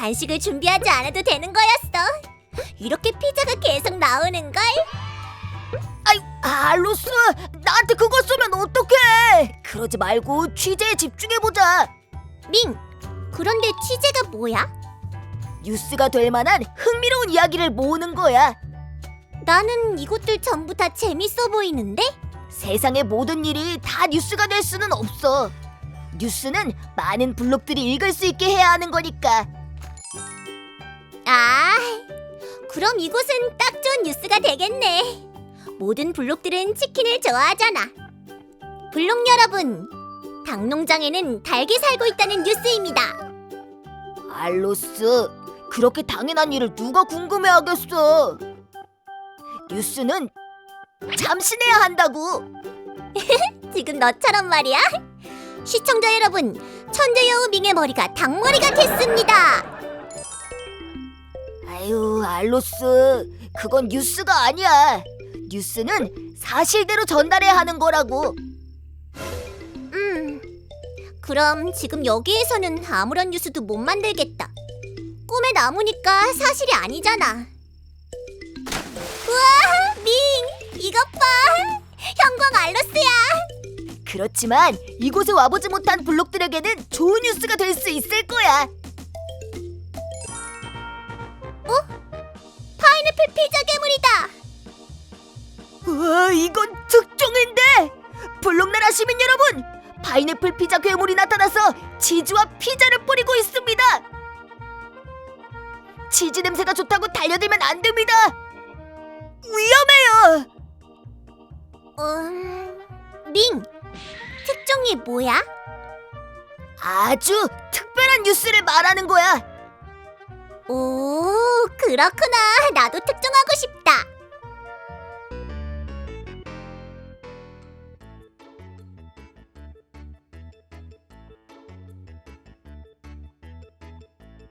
간식을 준비하지 않아도 되는 거였어. 이렇게 피자가 계속 나오는 걸? 아이, 알로스, 나한테 그거 쏘면 어떡해? 그러지 말고 취재에 집중해보자. 밍. 그런데 취재가 뭐야? 뉴스가 될 만한 흥미로운 이야기를 모으는 거야. 나는 이것들 전부 다 재밌어 보이는데? 세상의 모든 일이 다 뉴스가 될 수는 없어. 뉴스는 많은 블록들이 읽을 수 있게 해야 하는 거니까. 아, 그럼 이곳은 딱 좋은 뉴스가 되겠네. 모든 블록들은 치킨을 좋아하잖아. 블록 여러분, 닭농장에는 닭이 살고 있다는 뉴스입니다. 알로스, 그렇게 당연한 일을 누가 궁금해하겠어? 뉴스는 잠신해야 한다고. 지금 너처럼 말이야. 시청자 여러분, 천재 여우 밍의 머리가 닭머리가 됐습니다. 아유, 알로스, 그건 뉴스가 아니야. 뉴스는 사실대로 전달해야 하는 거라고. 음, 그럼 지금 여기에서는 아무런 뉴스도 못 만들겠다. 꿈에 나무니까 사실이 아니잖아. 우와, 밍, 이것 봐. 형광 알로스야. 그렇지만 이곳에 와보지 못한 블록들에게는 좋은 뉴스가 될 수 있을 거야. 이건 특종인데! 블록나라 시민 여러분! 파인애플 피자 괴물이 나타나서 치즈와 피자를 뿌리고 있습니다! 치즈 냄새가 좋다고 달려들면 안 됩니다! 위험해요! 음, 밍, 특종이 뭐야? 아주 특별한 뉴스를 말하는 거야! 오, 그렇구나. 나도 특종하고 싶다.